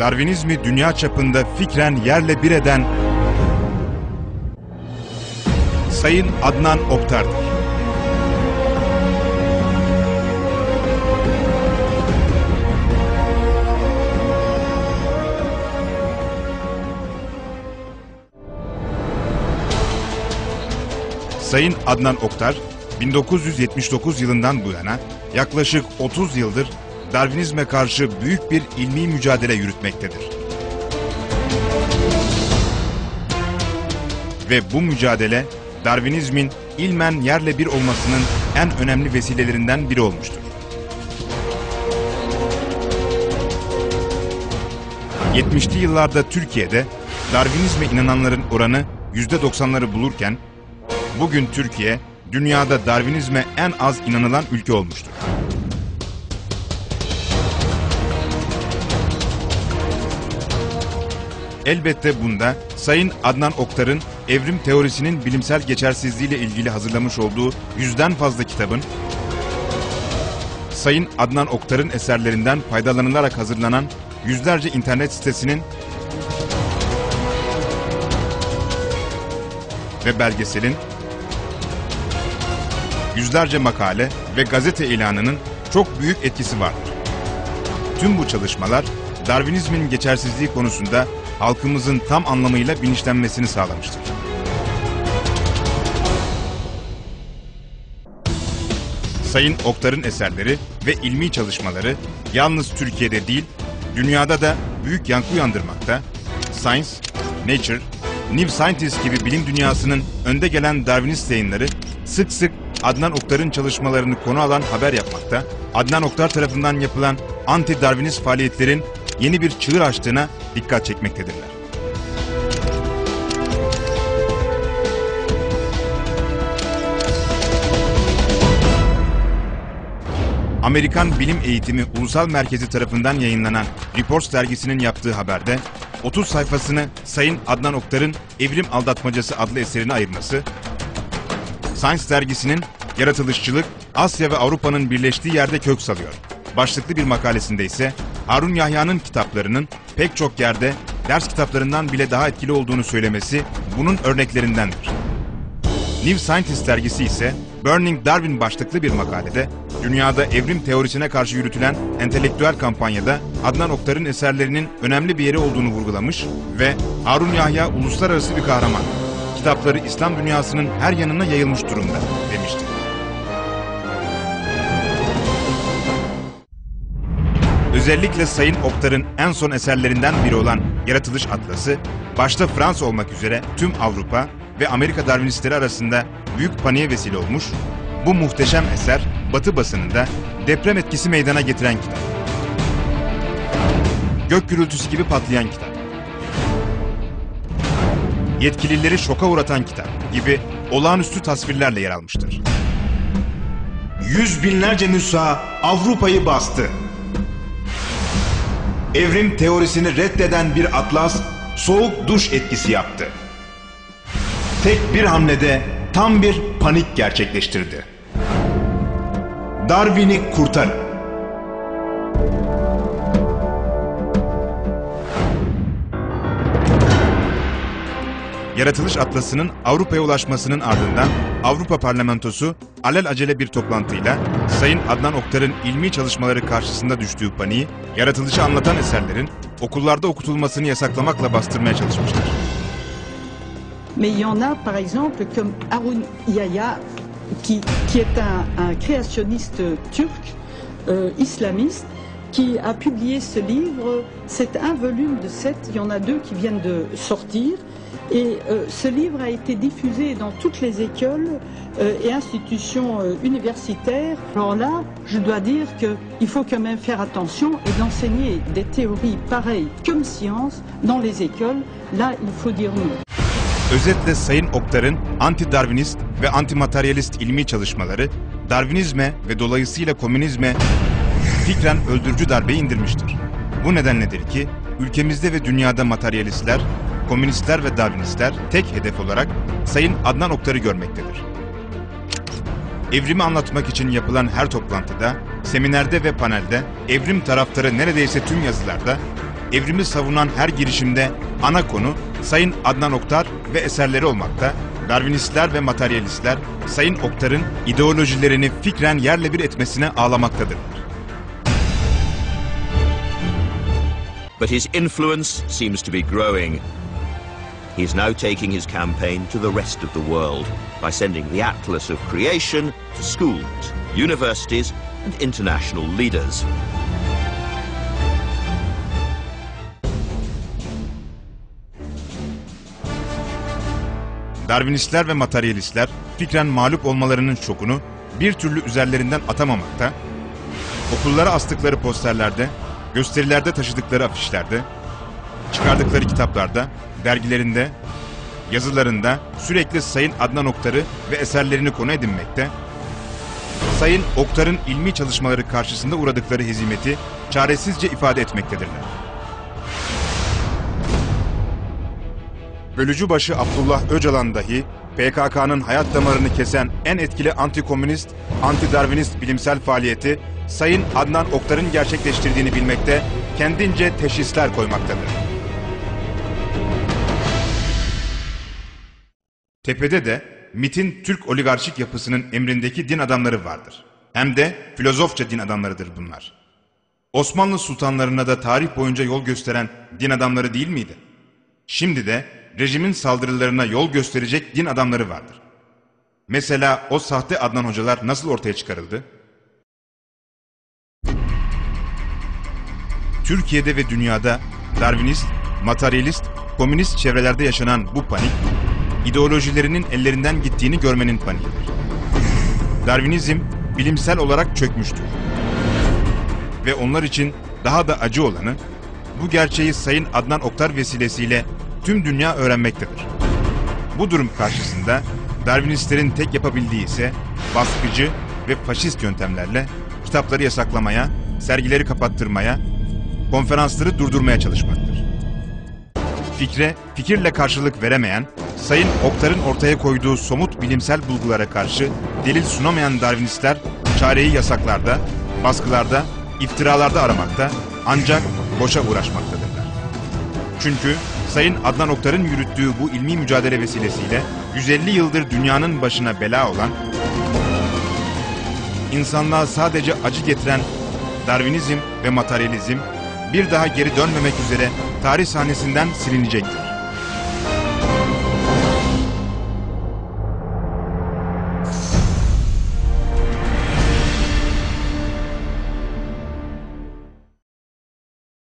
Darwinizmi dünya çapında fikren yerle bir eden Sayın Adnan Oktar'dır. Sayın Adnan Oktar, 1979 yılından bu yana yaklaşık 30 yıldır Darwinizme karşı büyük bir ilmi mücadele yürütmektedir. Ve bu mücadele Darwinizmin ilmen yerle bir olmasının en önemli vesilelerinden biri olmuştur. 70'li yıllarda Türkiye'de Darwinizme inananların oranı %90'ları bulurken bugün Türkiye dünyada Darwinizme en az inanılan ülke olmuştur. Elbette bunda Sayın Adnan Oktar'ın evrim teorisinin bilimsel geçersizliğiyle ilgili hazırlamış olduğu yüzden fazla kitabın, Sayın Adnan Oktar'ın eserlerinden faydalanılarak hazırlanan yüzlerce internet sitesinin ve belgeselin, yüzlerce makale ve gazete ilanının çok büyük etkisi vardır. Tüm bu çalışmalar Darwinizmin geçersizliği konusunda halkımızın tam anlamıyla bilinçlenmesini sağlamıştır. Sayın Oktar'ın eserleri ve ilmi çalışmaları yalnız Türkiye'de değil, dünyada da büyük yankı uyandırmakta. Science, Nature, New Scientist gibi bilim dünyasının önde gelen Darwinist yayınları sık sık Adnan Oktar'ın çalışmalarını konu alan haber yapmakta, Adnan Oktar tarafından yapılan anti-Darwinist faaliyetlerin yeni bir çığır açtığına dikkat çekmektedirler. Amerikan Bilim Eğitimi Ulusal Merkezi tarafından yayınlanan Reports dergisinin yaptığı haberde 30 sayfasını Sayın Adnan Oktar'ın Evrim Aldatmacası adlı eserine ayırması, Science dergisinin yaratılışçılık Asya ve Avrupa'nın birleştiği yerde kök salıyor. Başlıklı bir makalesinde ise Harun Yahya'nın kitaplarının pek çok yerde ders kitaplarından bile daha etkili olduğunu söylemesi bunun örneklerindendir. New Scientist dergisi ise Burning Darwin başlıklı bir makalede dünyada evrim teorisine karşı yürütülen entelektüel kampanyada Adnan Oktar'ın eserlerinin önemli bir yeri olduğunu vurgulamış ve Harun Yahya uluslararası bir kahraman. Kitapları İslam dünyasının her yanına yayılmış durumda demiştir. Özellikle Sayın Oktar'ın en son eserlerinden biri olan Yaratılış Atlası, başta Fransa olmak üzere tüm Avrupa ve Amerika Darwinistleri arasında büyük paniğe vesile olmuş, bu muhteşem eser Batı basınında deprem etkisi meydana getiren kitap. Gök gürültüsü gibi patlayan kitap. Yetkilileri şoka uğratan kitap gibi olağanüstü tasvirlerle yer almıştır. Yüz binlerce nüsha Avrupa'yı bastı. Evrim teorisini reddeden bir atlas soğuk duş etkisi yaptı. Tek bir hamlede tam bir panik gerçekleştirdi. Darwin'i kurtarın. Yaratılış Atlası'nın Avrupa'ya ulaşmasının ardından Avrupa Parlamentosu alel acele bir toplantıyla Sayın Adnan Oktar'ın ilmi çalışmaları karşısında düştüğü paniği, yaratılışı anlatan eserlerin okullarda okutulmasını yasaklamakla bastırmaya çalışmıştır. Mais il y en a, par exemple, comme Harun Yahya, qui, qui est un, un créationniste turc, euh, islamiste, qui a publié ce livre. C'est un volume de sept, il y en a deux qui viennent de sortir. Et euh, ce livre a été diffusé dans toutes les écoles euh, et institutions euh, universitaires. Alors là, je dois dire qu'il faut quand même faire attention et d'enseigner des théories pareilles comme science dans les écoles. Là, il faut dire non. Özetle Sayın Oktar'ın anti-Darwinist ve anti-materyalist ilmi çalışmaları, Darwinizme ve dolayısıyla komünizme fikren öldürücü darbe indirmiştir. Bu nedenledir ki ülkemizde ve dünyada materyalistler, komünistler ve Darwinistler tek hedef olarak Sayın Adnan Oktar'ı görmektedir. Evrimi anlatmak için yapılan her toplantıda, seminerde ve panelde evrim taraftarı neredeyse tüm yazılarda evrimi savunan her girişimde ana konu Sayın Adnan Oktar ve eserleri olmakta, Darwinistler ve materyalistler Sayın Oktar'ın ideolojilerini fikren yerle bir etmesine ağlamaktadırlar. But his influence seems to be growing. He's now taking his campaign to the rest of the world by sending the Atlas of Creation to schools, universities, and international leaders. Darwinistler ve materyalistler fikren mağlup olmalarının şokunu bir türlü üzerlerinden atamamakta, okullara astıkları posterlerde, gösterilerde taşıdıkları afişlerde, çıkardıkları kitaplarda, dergilerinde, yazılarında sürekli Sayın Adnan Oktar'ı ve eserlerini konu edinmekte, Sayın Oktar'ın ilmi çalışmaları karşısında uğradıkları hezimeti çaresizce ifade etmektedirler. Bölücü başı Abdullah Öcalan dahi PKK'nın hayat damarını kesen en etkili antikomünist, anti-Darwinist bilimsel faaliyeti Sayın Adnan Oktar'ın gerçekleştirdiğini bilmekte, kendince teşhisler koymaktadır. Tepede de MIT'in Türk oligarşik yapısının emrindeki din adamları vardır. Hem de filozofça din adamlarıdır bunlar. Osmanlı sultanlarına da tarih boyunca yol gösteren din adamları değil miydi? Şimdi de rejimin saldırılarına yol gösterecek din adamları vardır. Mesela o sahte Adnan hocalar nasıl ortaya çıkarıldı? Türkiye'de ve dünyada Darwinist, materyalist, komünist çevrelerde yaşanan bu panik, ideolojilerinin ellerinden gittiğini görmenin paniğidir. Darwinizm bilimsel olarak çökmüştür. Ve onlar için daha da acı olanı, bu gerçeği Sayın Adnan Oktar vesilesiyle tüm dünya öğrenmektedir. Bu durum karşısında Darwinistlerin tek yapabildiği ise baskıcı ve faşist yöntemlerle kitapları yasaklamaya, sergileri kapattırmaya, konferansları durdurmaya çalışmaktır. Fikre, fikirle karşılık veremeyen, Sayın Oktar'ın ortaya koyduğu somut bilimsel bulgulara karşı delil sunamayan Darwinistler çareyi yasaklarda, baskılarda, iftiralarda aramakta ancak boşa uğraşmaktadırlar. Çünkü Sayın Adnan Oktar'ın yürüttüğü bu ilmi mücadele vesilesiyle 150 yıldır dünyanın başına bela olan, insanlığa sadece acı getiren Darwinizm ve materyalizm bir daha geri dönmemek üzere tarih sahnesinden silinecektir.